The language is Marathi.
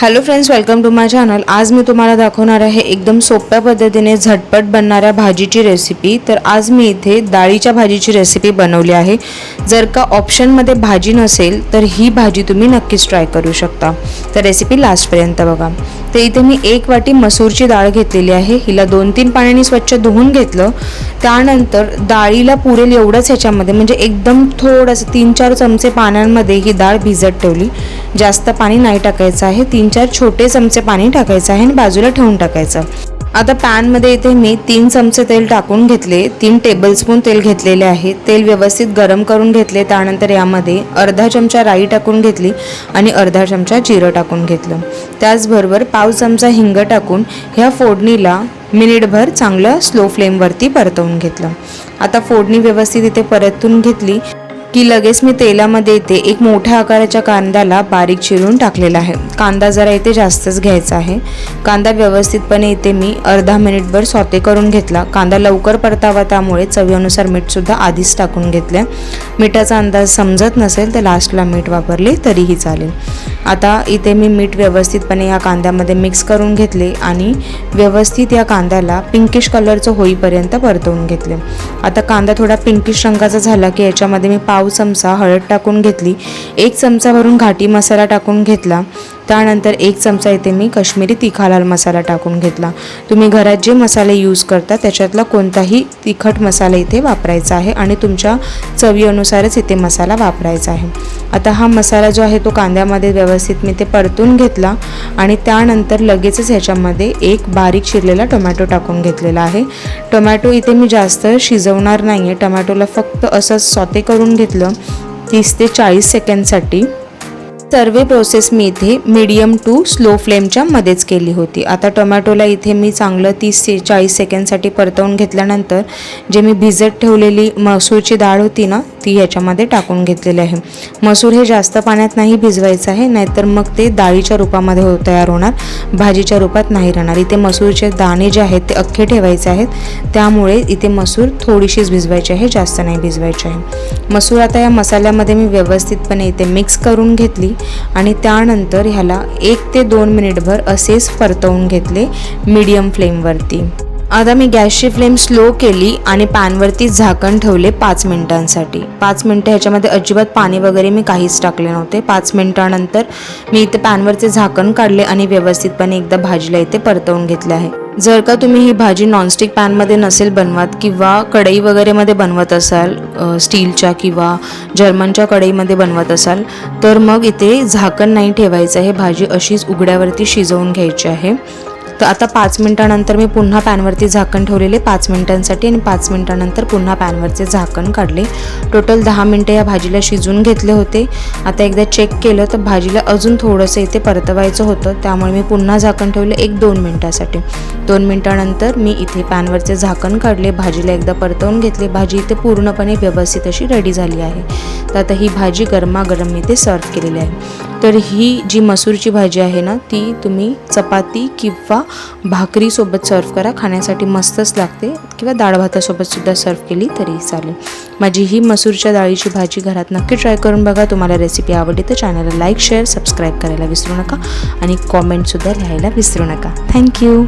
Hello friends welcome to my channel आज मी तुम्हाला दाखवणार आहे एकदम सोप्या पद्धतीने झटपट बनणाऱ्या भाजीची रेसिपी तर आज मी इथे डाळीच्या भाजीची रेसिपी बनवली आहे. जर का ऑप्शनमध्ये भाजी नसेल तर ही भाजी तुम्ही नक्कीच ट्राय करू शकता. तर रेसिपी लास्टपर्यंत बघा. तर इथे मी एक वाटी मसूरची डाळ घेतलेली आहे. हिला दोन तीन पाण्याने स्वच्छ धुवून घेतलं. त्यानंतर डाळीला पुरेल एवढंच ह्याच्यामध्ये म्हणजे एकदम थोडंसं तीन चार चमचे पाण्यांमध्ये ही डाळ भिजत ठेवली. जास्त पाणी नाही टाकायचं आहे. तीन चार छोटे चमचे पाणी टाकायचं आहे आणि बाजूला ठेवून टाकायचं. आता पॅनमध्ये इथे मी तीन चमचे तेल टाकून घेतले. तीन टेबलस्पून तेल घेतलेले आहे. तेल व्यवस्थित गरम करून घेतले. त्यानंतर यामध्ये अर्धा चमचा राई टाकून घेतली आणि अर्धा चमचा जिरं टाकून घेतलं. त्याचबरोबर पाव चमचा हिंग टाकून ह्या फोडणीला मिनिटभर चांगलं स्लो फ्लेमवरती परतवून घेतलं. आता फोडणी व्यवस्थित इथे परतून घेतली. की लगेच मी तेलामध्ये इथे एक मोठ्या आकाराच्या कांद्याला बारीक चिरून टाकलेला आहे. कांदा जरा इथे जास्तच घ्यायचा आहे. कांदा व्यवस्थितपणे इथे मी अर्धा मिनिटभर सॉते करून घेतला. कांदा लवकर परतावा त्यामुळे चवीनुसार मीठसुद्धा आधीच टाकून घेतलं. मिठाचा अंदाज समजत नसेल तर लास्टला मीठ वापरले तरीही चालेल. आता इथे मी मीठ व्यवस्थितपणे या कांद्यामध्ये मिक्स करून घेतले आणि व्यवस्थित या कांद्याला पिंकिश कलरचं होईपर्यंत परतवून घेतले. आता कांदा थोडा पिंकिश रंगाचा झाला की याच्यामध्ये मी पाव चमचा हळद टाकून घेतली. एक चमचा भरून घाटी मसाला टाकून घेतला. त्यानंतर एक चमचा इथे मी कश्मीरी तिखा लाल मसाला टाकून घेतला. तुम्ही घरात जे मसाले यूज करता त्याच्यातला कोणताही तिखट मसाला इथे वापरायचा आहे आणि तुमच्या चवीनुसारच इथे मसाला वापरायचा आहे. आता हा मसाला जो आहे तो कांद्यामध्ये व्यवस्थित मी ते परतून घेतला आणि त्यानंतर लगेचच ह्याच्यामध्ये एक बारीक चिरलेला टोमॅटो टाकून घेतलेला आहे. टोमॅटो इथे मी जास्त शिजवणार नाही आहे टोमॅटोला फक्त असं सॉते करून घेतलं तीस ते चाळीस सेकंडसाठी. सर्व प्रोसेस मी इथे मीडियम टू स्लो फ्लेमच्या मध्येच केली होती. आता टोमॅटोला इथे मी चांगलं तीस ते चाळीस सेकंडसाठी परतवून घेतल्यानंतर जे मी भिजत ठेवलेली मसूरची डाळ होती ना ती ह्याच्यामध्ये टाकून घेतलेली आहे. मसूर हे जास्त पाण्यात नाही भिजवायचं आहे नाहीतर मग ते डाळीच्या रूपामध्ये हो तयार होणार भाजीच्या रूपात नाही राहणार. इथे मसूरचे दाणे जे आहेत ते अख्खे ठेवायचे आहेत. त्यामुळे इथे मसूर थोडीशीच भिजवायची आहे जास्त नाही भिजवायची आहे. मसूर आता या मसाल्यामध्ये मी व्यवस्थितपणे इथे मिक्स करून घेतली आणि त्यानंतर ह्याला एक ते दोन मिनिटभर असेच परतवून घेतले मीडियम फ्लेमवरती. आता मी गॅसची फ्लेम स्लो केली आणि पॅनवरती झाकण ठेवले पाच मिनिटांसाठी. पाच मिनटं ह्याच्यामध्ये अजिबात पाणी वगैरे मी काहीच टाकले नव्हते. पाच मिनिटानंतर मी इथे पॅनवरचे झाकण काढले आणि व्यवस्थितपणे एकदा भाजीला इथे परतवून घेतले आहे. जर का तुम्ही ही भाजी नॉनस्टिक पॅनमध्ये नसेल बनवत किंवा कढई वगैरेमध्ये बनवत असाल स्टीलच्या किंवा जर्मनच्या कढईमध्ये बनवत असाल तर मग इथे झाकण नाही ठेवायचं आहे. भाजी अशीच उघड्यावरती शिजवून घ्यायची आहे. तर आता पाच मिनिटानंतर मी पुन्हा पॅनवरती झाकण ठेवलेले पाच मिनिटांसाठी आणि पाच मिनिटानंतर पुन्हा पॅनवरचे झाकण काढले. टोटल दहा मिनटं या भाजीला शिजून घेतले होते. आता एकदा चेक केलं तर भाजीला अजून थोडंसं इथे परतवायचं होतं. त्यामुळे मी पुन्हा झाकण ठेवलं एक दोन मिनटासाठी. दोन मिनटानंतर मी इथे पॅनवरचे झाकण काढले. भाजीला एकदा परतवून घेतले. भाजी इथे पूर्णपणे व्यवस्थित अशी रेडी झाली आहे. तर आता ही भाजी गरमागरम इथे सर्व केलेली आहे. तर ही जी मसूरची भाजी आहे ना ती तुम्ही चपाती किंवा भाकरीसोबत सर्व करा. खाण्यासाठी मस्तच लागते. किंवा डाळ भातासोबत सुद्धा सर्व केली तरी चालेल. माझी ही मसूरच्या डाळीची भाजी घरात नक्की ट्राय करून बघा. तुम्हाला रेसिपी आवडली तर चॅनलला लाईक शेअर सबस्क्राईब करायला विसरू नका. आणि कॉमेंटसुद्धा लिहायला विसरू नका. थँक्यू